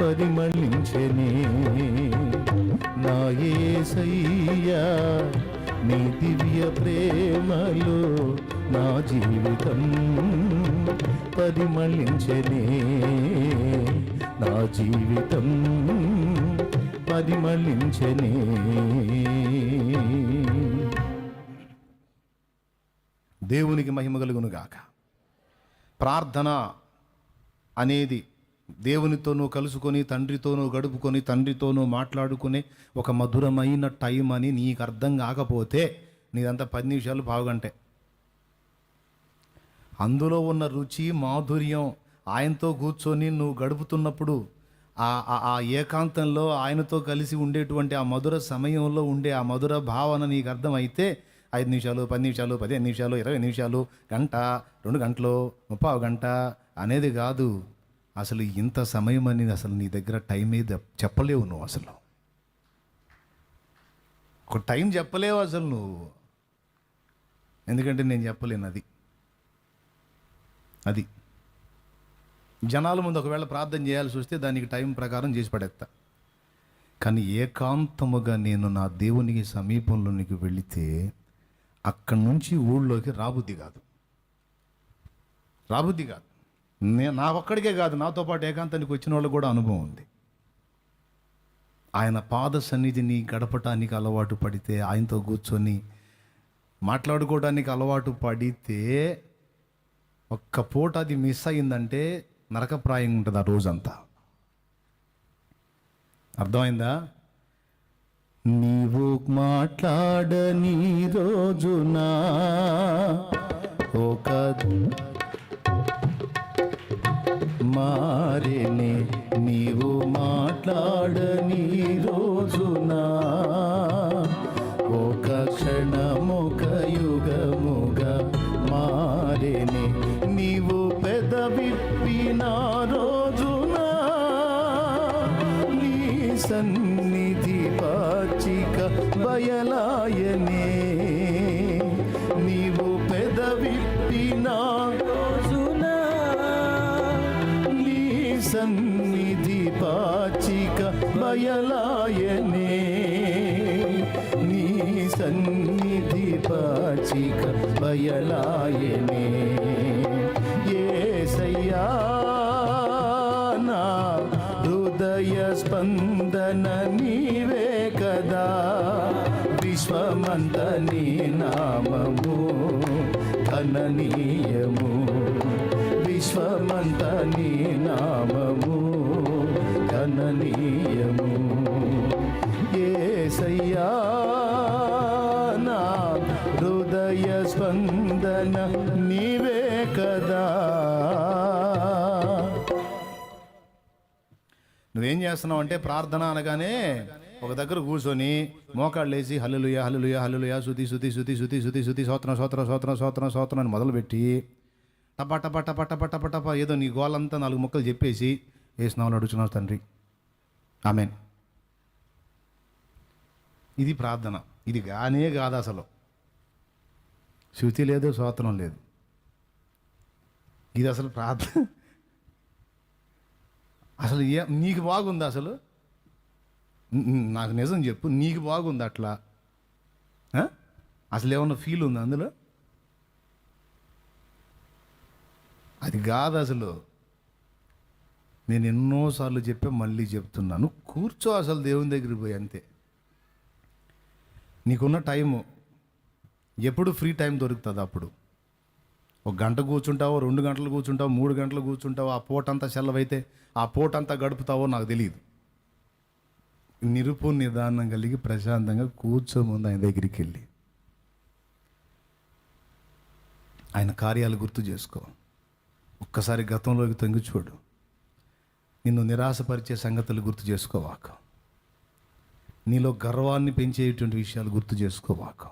పరిమళించనే నా యేసయ్యా నీ దివ్య ప్రేమలో నా జీవితం పరిమళించనే నా జీవితం పరిమళించనే దేవునికి మహిమ కలుగునుగాక. ప్రార్థన అనేది దేవునితోనూ కలుసుకొని తండ్రితోనూ గడుపుకొని తండ్రితోనూ మాట్లాడుకునే ఒక మధురమైన టైం అని నీకు అర్థం కాకపోతే నీదంతా పది నిమిషాలు పావుగంటే అందులో ఉన్న రుచి మాధుర్యం ఆయనతో కూర్చొని నువ్వు గడుపుతున్నప్పుడు ఆ ఆ- ఆ ఏకాంతంలో ఆయనతో కలిసి ఉండేటువంటి ఆ మధుర సమయంలో ఉండే ఆ మధుర భావన నీకు అర్థమైతే ఐదు నిమిషాలు పది నిమిషాలు పదిహేను నిమిషాలు ఇరవై నిమిషాలు గంట రెండు గంటలు ముప్పావు గంట అనేది కాదు. అసలు ఇంత సమయం అనేది అసలు నీ దగ్గర టైం ఏది చెప్పలేవు నువ్వు అసలు. ఒక టైం చెప్పలేవు అసలు నువ్వు. ఎందుకంటే నేను చెప్పలేను అది. అది. జనాల ముందు ఒకవేళ ప్రార్థన చేయాల్సి వస్తే దానికి టైం ప్రకారం చేసి పడేస్తా కానీ ఏకాంతముగా నేను నా దేవునికి సమీపంలోనికి వెళితే అక్కడి నుంచి ఊళ్ళోకి రాబుద్ది కాదు. రాబుద్ది కాదు. నే నా ఒక్కడికే కాదు నాతో పాటు ఏకాంతానికి వచ్చిన వాళ్ళు కూడా అనుభవం ఉంది. ఆయన పాద సన్నిధిని గడపటానికి అలవాటు పడితే ఆయనతో కూర్చొని మాట్లాడుకోవడానికి అలవాటు పడితే ఒక్క పూట అది మిస్ అయిందంటే నరకప్రాయంగా ఉంటుంది ఆ రోజంతా. అర్థమైందా? నీవు మాట్లాడని రోజునా ఒక మారిని నీవు మాట్లాడు సన్నిధి పాచిక బయలాయనే. నీ సన్నిధి పాచిక బయలాయనే. ఏసయ్యా నా హృదయ స్పందన నీవే కదా. విశ్వమంత నీ నామము ఘననీయము. విశ్వమంత నీ నామము. ప్రియము ఏసయ్యా నా హృదయ స్పందన నీవే కదా. నువ్వేం చేస్తున్నావు అంటే ప్రార్థన అనగానే ఒక దగ్గర కూర్చొని మోకాళ్ళు వేసి హల్లులుయ హల్లులుయ హల్లులుయ శుతి శుతి శుతి శుతి శుతి శుతి సోత్రం సోత్రం సోత్రం సోత్రం సోత్రం అని మొదలుపెట్టి టపా టపా టపా టపా టపా ఏదో నీ గోలంతా నాలుగు ముక్కలు చెప్పేసి వేసినావు అడుగుతున్నావు తండ్రి? ఆమెన్. ఇది ప్రార్థన. ఇది గానే కాదు అసలు. శృతి లేదు సోత్రం లేదు. ఇది అసలు ప్రార్థన అసలు ఏ నీకు బాగుంది అసలు? నాకు నిజం చెప్పు నీకు బాగుంది అట్లా? అసలు ఏమన్నా ఫీల్ ఉంది అందులో? అది కాదు అసలు. నేను ఎన్నోసార్లు చెప్పా మళ్ళీ చెప్తున్నాను. కూర్చో అసలు దేవుని దగ్గరికి పోయి అంతే. నీకున్న టైము ఎప్పుడు ఫ్రీ టైం దొరుకుతుంది అప్పుడు? ఒక గంట కూర్చుంటావో రెండు గంటలు కూర్చుంటావో మూడు గంటలు కూర్చుంటావో ఆ పూటంతా సెలవైతే ఆ పూటంతా గడుపుతావో నాకు తెలియదు. నిరుపు నిదానం కలిగి ప్రశాంతంగా కూర్చో ముందు ఆయన దగ్గరికి వెళ్ళి. ఆయన కార్యాలు గుర్తు చేసుకో. ఒక్కసారి గతంలోకి తొంగి చూడు. నిన్ను నిరాశపరిచే సంగతులు గుర్తు చేసుకోవాక. నీలో గర్వాన్ని పెంచేటువంటి విషయాలు గుర్తు చేసుకోవాక.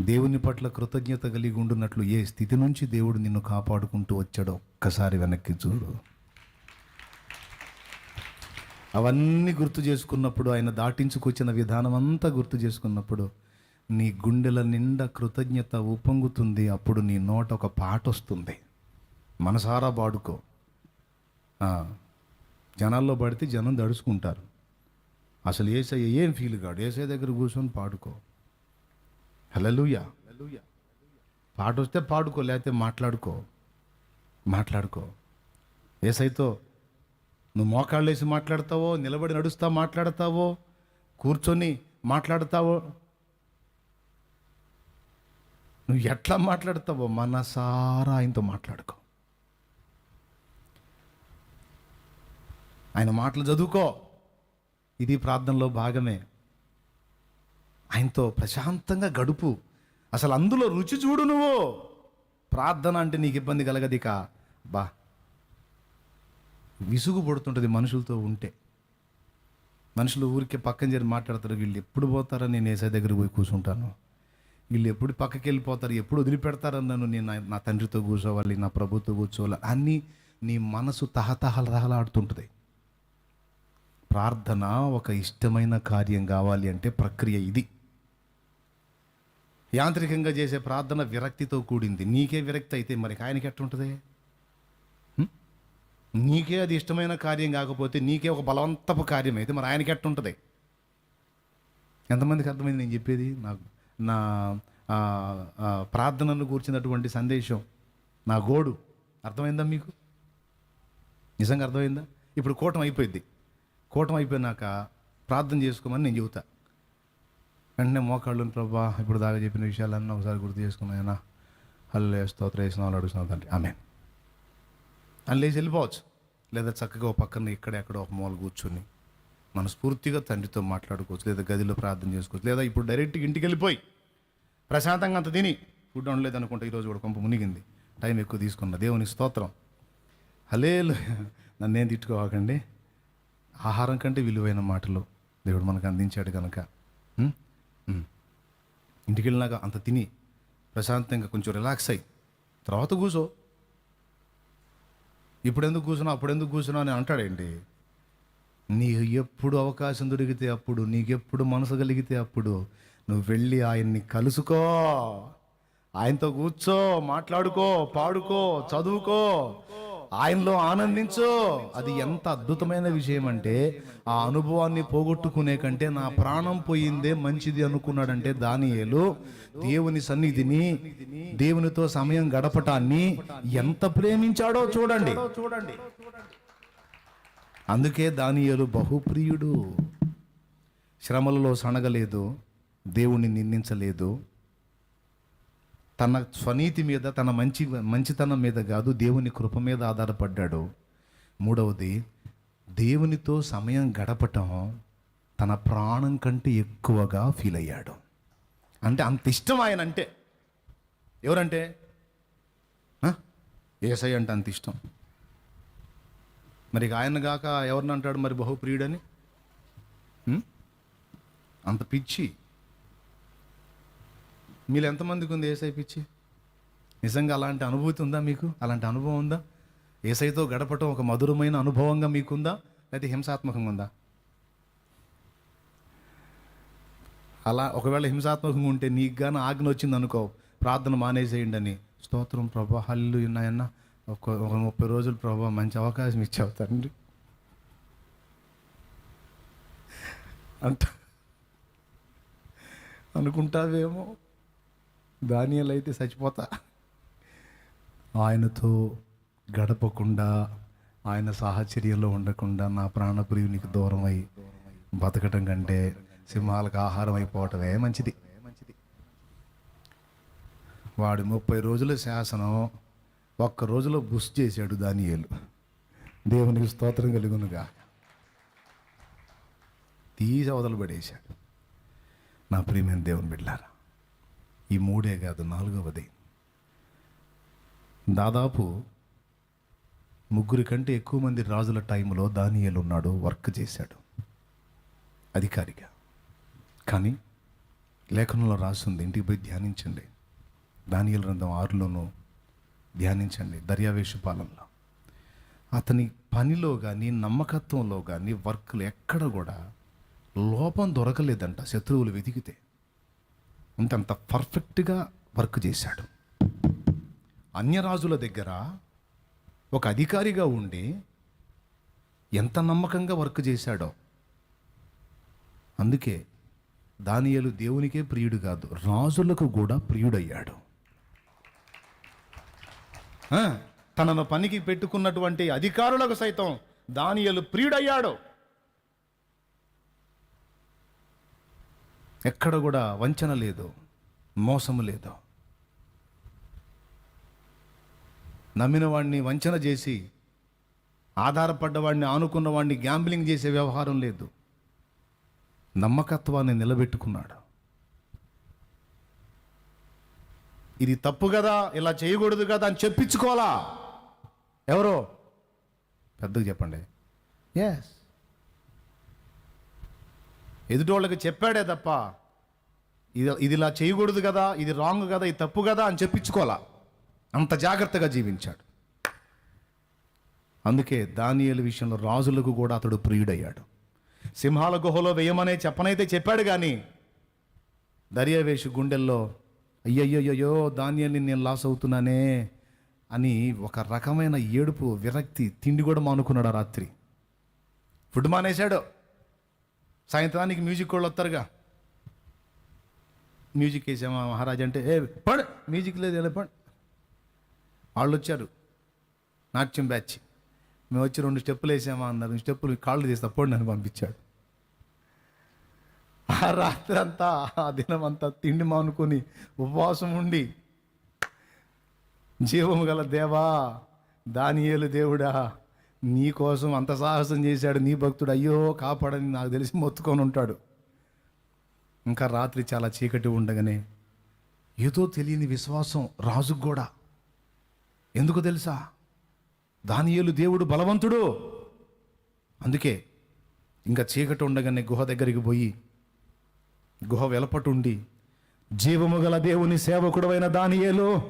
దేవుని పట్ల కృతజ్ఞత కలిగి ఉండున్నట్లు ఏ స్థితి నుంచి దేవుడు నిన్ను కాపాడుకుంటూ వచ్చాడో ఒక్కసారి వెనక్కి చూడు. అవన్నీ గుర్తు చేసుకున్నప్పుడు ఆయన దాటించుకొచ్చిన విధానం అంతా గుర్తు చేసుకున్నప్పుడు నీ గుండెల నిండా కృతజ్ఞత ఉప్పొంగుతుంది అప్పుడు నీ నోట ఒక పాట వస్తుంది మనసారా పాడుకో జనాల్లో పడితే జనం దడుచుకుంటారు. అసలు ఏసయ్య ఏం ఫీల్ కాడు? ఏసఐ దగ్గర కూర్చొని పాడుకో. హలలుయా పాట వస్తే పాడుకో లేకపోతే మాట్లాడుకో. మాట్లాడుకో. ఏసైతో నువ్వు మోకాళ్ళు వేసి మాట్లాడతావో నిలబడి నడుస్తా మాట్లాడతావో కూర్చొని మాట్లాడతావో? నువ్వు ఎట్లా మాట్లాడతావో? మనసారా ఆయనతో మాట్లాడుకో. ఆయన మాటలు చదువుకో. ఇది ప్రార్థనలో భాగమే. ఆయనతో ప్రశాంతంగా గడుపు. అసలు అందులో రుచి చూడు నువ్వు. ప్రార్థన అంటే నీకు ఇబ్బంది కలగది కా బా. విసుగు పడుతుంటుంది మనుషులతో ఉంటే. మనుషులు ఊరికే పక్కన చేరి మాట్లాడతారు. వీళ్ళు ఎప్పుడు పోతారని నేను ఏసై దగ్గర పోయి కూర్చుంటాను. వీళ్ళు ఎప్పుడు పక్కకి వెళ్ళిపోతారు? ఎప్పుడు వదిలిపెడతారని నన్ను నేను నా- నా తండ్రితో కూర్చోవాలి నా ప్రభుత్వం కూర్చోవాలి అన్నీ నీ మనసు తహతహలాడుతుంటుంది తహలాడుతుంటుంది ప్రార్థన ఒక ఇష్టమైన కార్యం కావాలి అంటే ప్రక్రియ ఇది. యాంత్రికంగా చేసే ప్రార్థన విరక్తితో కూడింది. నీకే విరక్తి అయితే మరి ఆయనకి ఎట్టుంటుంది? నీకే అది ఇష్టమైన కార్యం కాకపోతే నీకే ఒక బలవంతపు కార్యం అయితే మరి ఆయనకి ఎట్టుంటుంది? ఎంతమందికి అర్థమైంది నేను చెప్పేది? నాకు నా ప్రార్థనను కూర్చున్నటువంటి సందేశం నా గోడు. అర్థమైందా మీకు? నిజంగా అర్థమైందా? ఇప్పుడు కూటం అయిపోయింది కూటం అయిపోయినాక ప్రార్థన చేసుకోమని నేను చెబుతా. వెంటనే మోకాళ్ళు ప్రభా ఇప్పుడు దాకా చెప్పిన విషయాలన్నీ ఒకసారి గుర్తు చేసుకున్నాయనా అల్లే స్తోత్ర వేసినాలు అడుగుతున్నావు తండ్రి. ఆమె అని లేచి వెళ్ళిపోవచ్చు. లేదా చక్కగా ఒక పక్కన ఇక్కడెక్కడ ఒక మూల కూర్చొని మనస్ఫూర్తిగా తండ్రితో మాట్లాడుకోవచ్చు. లేదా గదిలో ప్రార్థన చేసుకోవచ్చు. లేదా ఇప్పుడు డైరెక్ట్గా ఇంటికి వెళ్ళిపోయి ప్రశాంతంగా అంత తిని ఫుడ్ ఉండలేదు అనుకుంటే ఈరోజు కూడా కొంప మునిగింది. టైం ఎక్కువ తీసుకున్న దేవుని స్తోత్రం. నన్ను నన్నేం తిట్టుకోవాకండి? ఆహారం కంటే విలువైన మాటలు దేవుడు మనకు అందించాడు కనుక ఇంటికి వెళ్ళినాక అంత తిని ప్రశాంతంగా కొంచెం రిలాక్స్ అయ్యి తర్వాత కూర్చో ఇప్పుడెందుకు ఎందుకు అప్పుడెందుకు అప్పుడు అని అంటాడేంటి? నీ ఎప్పుడు అవకాశం దొరికితే అప్పుడు నీకెప్పుడు మనసు కలిగితే అప్పుడు నువ్వు వెళ్ళి ఆయన్ని కలుసుకో. ఆయనతో కూర్చో మాట్లాడుకో పాడుకో చదువుకో. ఆయనలో ఆనందించు. అది ఎంత అద్భుతమైన విషయం అంటే ఆ అనుభవాన్ని పోగొట్టుకునే కంటే నా ప్రాణం పోయిందే మంచిది అనుకున్నాడంటే దానియేలు దేవుని సన్నిధిని దేవునితో సమయం గడపటాన్ని ఎంత ప్రేమించాడో చూడండి. చూడండి అందుకే దానియేలు బహుప్రియుడు. శ్రమలలో సనగలేదు దేవుణ్ణి నిందించలేదు. తన స్వనీతి మీద తన మంచి మంచితనం మీద కాదు దేవుని కృప మీద ఆధారపడ్డాడు. మూడవది దేవునితో సమయం గడపటం తన ప్రాణం కంటే ఎక్కువగా ఫీల్ అయ్యాడు. అంటే అంత ఇష్టం ఆయన అంటే. ఎవరంటే? ఏసై అంటే అంత ఇష్టం. మరి ఆయన కాక ఎవరిని అంటాడు మరి బహుప్రియుడని? అంత పిచ్చి. మీరు ఎంతమందికి ఉంది ఏసై పిచ్చి? నిజంగా అలాంటి అనుభూతి ఉందా మీకు? అలాంటి అనుభవం ఉందా? ఏసైతో గడపటం ఒక మధురమైన అనుభవంగా మీకుందా? లేకపోతే హింసాత్మకంగా ఉందా? అలా ఒకవేళ హింసాత్మకంగా ఉంటే నీకు కానీ ఆజ్ఞ వచ్చింది అనుకో ప్రార్థన మానేసేయండి అని. స్తోత్రం ప్రభా హల్లు ఉన్నాయన్న ఒక ఒక ముప్పై రోజులు ప్రభా మంచి అవకాశం ఇచ్చావు తండ్రి. అంట అనుకుంటావేమో? దానియలు అయితే చచ్చిపోతా. ఆయనతో గడపకుండా ఆయన సాహచర్యంలో ఉండకుండా నా ప్రాణప్రియునికి దూరం బతకటం కంటే సింహాలకు ఆహారం అయిపోవటమే మంచిది. వాడు ముప్పై రోజుల శాసనం ఒక్క రోజులో బుస్ చేశాడు దానియేలు. దేవునికి స్తోత్రం కలుగునుగా. తీసి అవతల పడేశాడు. నా ప్రియమైన దేవుని బిడ్డారా ఈ మూడే కాదు నాలుగవది. దాదాపు ముగ్గురి కంటే ఎక్కువ మంది రాజుల టైంలో దానియలు ఉన్నాడు వర్క్ చేశాడు అధికారిగా. కానీ లేఖనంలో రాసింది ఇంటికి పోయి ధ్యానించండి. దానియేలు గ్రంథం ఆరులోనూ ధ్యానించండి దర్యావేషు పాలనలో. అతని పనిలో కానీ నమ్మకత్వంలో కానీ వర్క్లు ఎక్కడ కూడా లోపం దొరకలేదంట శత్రువులు వెతికితే. అంటే అంత పర్ఫెక్ట్గా వర్క్ చేశాడు. అన్యరాజుల దగ్గర ఒక అధికారిగా ఉండి ఎంత నమ్మకంగా వర్క్ చేశాడో. అందుకే దానియలు దేవునికే ప్రియుడు కాదు రాజులకు కూడా ప్రియుడయ్యాడు. తనను పనికి పెట్టుకున్నటువంటి అధికారులకు సైతం దానియలు ప్రియుడయ్యాడు. ఎక్కడ కూడా వంచన లేదు మోసము లేదు. నమ్మిన వాడిని వంచన చేసి ఆధారపడ్డవాడిని ఆనుకున్న వాడిని గ్యాంబ్లింగ్ చేసే వ్యవహారం లేదు. నమ్మకత్వాన్ని నిలబెట్టుకున్నాడు. ఇది తప్పు కదా ఇలా చేయకూడదు కదా అని చెప్పించుకోవాలా? ఎవరో? పెద్దగా చెప్పండి. ఎస్ ఎదుటోళ్ళకి చెప్పాడే తప్ప ఇది ఇది ఇలా చేయకూడదు కదా ఇది రాంగ్ కదా ఇది తప్పు కదా అని చెప్పించుకోవాలా? అంత జాగ్రత్తగా జీవించాడు. అందుకే దానియల విషయంలో రాజులకు కూడా అతడు ప్రియుడయ్యాడు. సింహాల గుహలో వేయమనే చెప్పనైతే చెప్పాడు కానీ దర్యావేషు గుండెల్లో అయ్యయ్యయ్యో దానియల్ని నేను లాస్ అవుతున్నానే అని ఒక రకమైన ఏడుపు విరక్తి తిండి కూడా మానుకున్నాడు రాత్రి. ఫుడ్ మానేశాడు. సాయంత్రానికి మ్యూజిక్ వాళ్ళు వస్తారుగా. మ్యూజిక్ వేసామా మహారాజా అంటే ఏ పడు మ్యూజిక్ లేదు ఎలా పడు? వాళ్ళు వచ్చారు. నాట్యం బ్యాచ్. మేము వచ్చి రెండు స్టెప్పులు వేసామా అన్నారు. స్టెప్పులు కాళ్ళు తీసి తప్పండి నన్ను పంపించాడు. ఆ రాత్రి అంతా ఆ దినం అంతా తిండి మానుకొని ఉపవాసం ఉండి జీవము గల దేవా దానియేలు దేవుడా నీ కోసం అంత సాహసం చేశాడు నీ భక్తుడు అయ్యో కాపాడని నాకు తెలిసి మొత్తుకొని ఉంటాడు. ఇంకా రాత్రి చాలా చీకటి ఉండగానే ఏదో తెలియని విశ్వాసం రాజుకు కూడా. ఎందుకు తెలుసా? దానియేలు దేవుడు బలవంతుడు. అందుకే ఇంకా చీకటి ఉండగానే గుహ దగ్గరికి పోయి గుహ వెలపటుండి జీవము గల దేవుని సేవకుడమైన దానియేలు.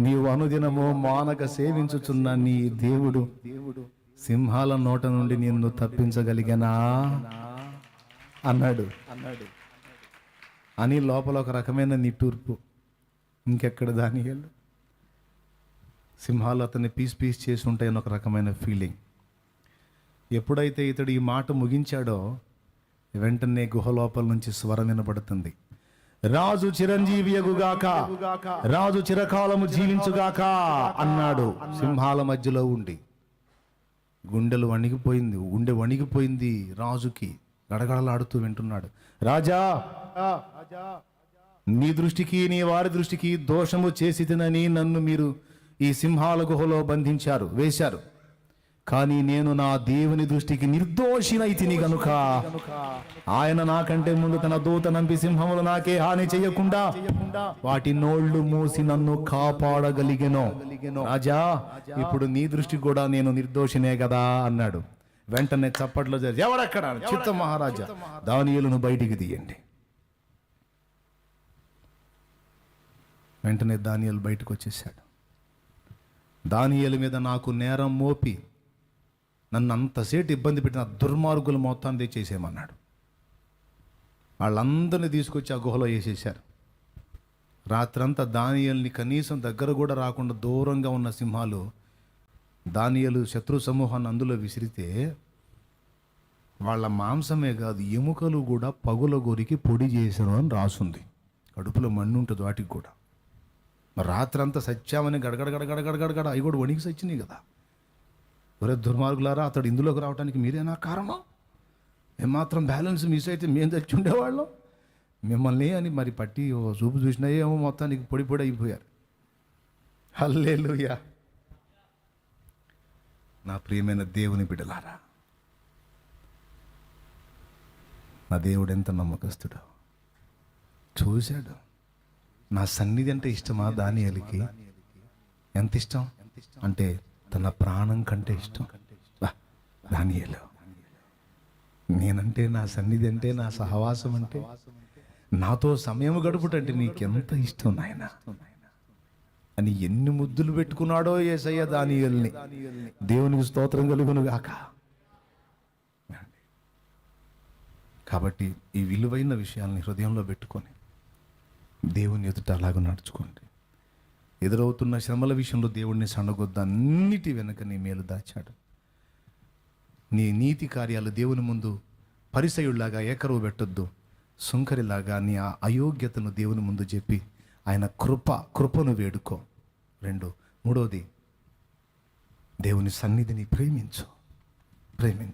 నీవు అనుదినము మానక సేవించుచున్న నీ దేవుడు దేవుడు సింహాల నోట నుండి నిన్ను తప్పించగలిగనా? అన్నాడు. అన్నాడు అని లోపల ఒక రకమైన నిట్టూర్పు. ఇంకెక్కడ దాని సింహాలు అతన్ని పీస్ పీస్ చేసి ఉంటాయని ఒక రకమైన ఫీలింగ్. ఎప్పుడైతే ఇతడు ఈ మాట ముగించాడో వెంటనే గుహ లోపల నుంచి స్వరం వినబడుతుంది రాజు చిరంజీవియగుగాక రాజు చిరకాలము జీవించుగాక అన్నాడు. సింహాల మధ్యలో ఉండి. గుండెలు వణిగిపోయింది గుండె వణిగిపోయింది రాజుకి. గడగడలాడుతూ వింటున్నాడు. రాజా నీ దృష్టికి నీ వారి దృష్టికి దోషము చేసి తినని నన్ను మీరు ఈ సింహాల గుహలో బంధించారు వేశారు. కానీ నేను నా దేవుని దృష్టికి నిర్దోషినైతిని గనుక. ఆయన నాకంటే ముందు తన దూత నంపి సింహములు నాకే హాని చేయకుండా వాటి నోళ్ళు మూసి నన్ను కాపాడగలిగెను. రాజా ఇప్పుడు నీ దృష్టికి కూడా నేను నిర్దోషినే కదా అన్నాడు. వెంటనే చప్పట్లో జరిగి ఎవడక్కడ? చిత్త మహారాజా దానియులను బయటికి తీయండి. వెంటనే దానియలు బయటకు వచ్చేసాడు దానియలు మీద నాకు నేరం మోపి నన్ను అంతసేపు ఇబ్బంది పెట్టిన దుర్మార్గులు మొత్తాన్ని తెచ్చేసేయమన్నాడు వాళ్ళందరినీ తీసుకొచ్చి ఆ గుహలో వేసేసారు రాత్రంతా దానియల్ని కనీసం దగ్గర కూడా రాకుండా దూరంగా ఉన్న సింహాలు దానియలు శత్రు సమూహాన్ని అందులో విసిరితే వాళ్ళ మాంసమే కాదు ఎముకలు కూడా పగుల గొరికి పొడి చేసాను అని రాసుంది. కడుపులో మన్ను ఉంటుంది వాటికి కూడా. రాత్రంతా సత్యామని గడగడ గడగడ గడగడ అవి కూడా వణికి సచ్చినాయి కదా. ఒరే దుర్మార్గులారా అతడు ఇందులోకి రావడానికి మీరేనా కారణం? ఏమాత్రం బ్యాలెన్స్ మిస్ అయితే మేము తెచ్చి ఉండేవాళ్ళం? మిమ్మల్ని అని మరి పట్టి ఓ చూపు చూసినా ఏమో మొత్తానికి పొడి పొడి అయిపోయారు. హల్లేలుయా. నా ప్రియమైన దేవుని బిడ్డలారా నా దేవుడు ఎంత నమ్మకస్తుడు. చూశాడు. నా సన్నిధి అంటే ఇష్టమా? దానియలికి. ఎంత ఇష్టం? అంటే తన ప్రాణం కంటే ఇష్టం. దానియలు. నేనంటే నా సన్నిధి అంటే నా సహవాసం అంటే నాతో సమయం గడుపుటంటే నీకెంత ఇష్టం నాయన? అని ఎన్ని ముద్దులు పెట్టుకున్నాడో ఏసయ్య దానియల్ని. దేవునికి స్తోత్రం కలుగును గాక కాబట్టి ఈ విలువైన విషయాల్ని హృదయంలో పెట్టుకొని దేవుని ఎదుట అలాగ నడుచుకోండి. ఎదురవుతున్న శ్రమల విషయంలో దేవుడిని సన్నగొద్దు అన్నిటి వెనుక నీ మేలు దాచాడు. నీ నీతి కార్యాలు దేవుని ముందు పరిసయుళ్ళాగా ఏకరువు పెట్టొద్దు సుంకరిలాగా నీ ఆ అయోగ్యతను దేవుని ముందు చెప్పి ఆయన కృప కృపను వేడుకో. రెండు మూడోది దేవుని సన్నిధిని ప్రేమించు. ప్రేమించు.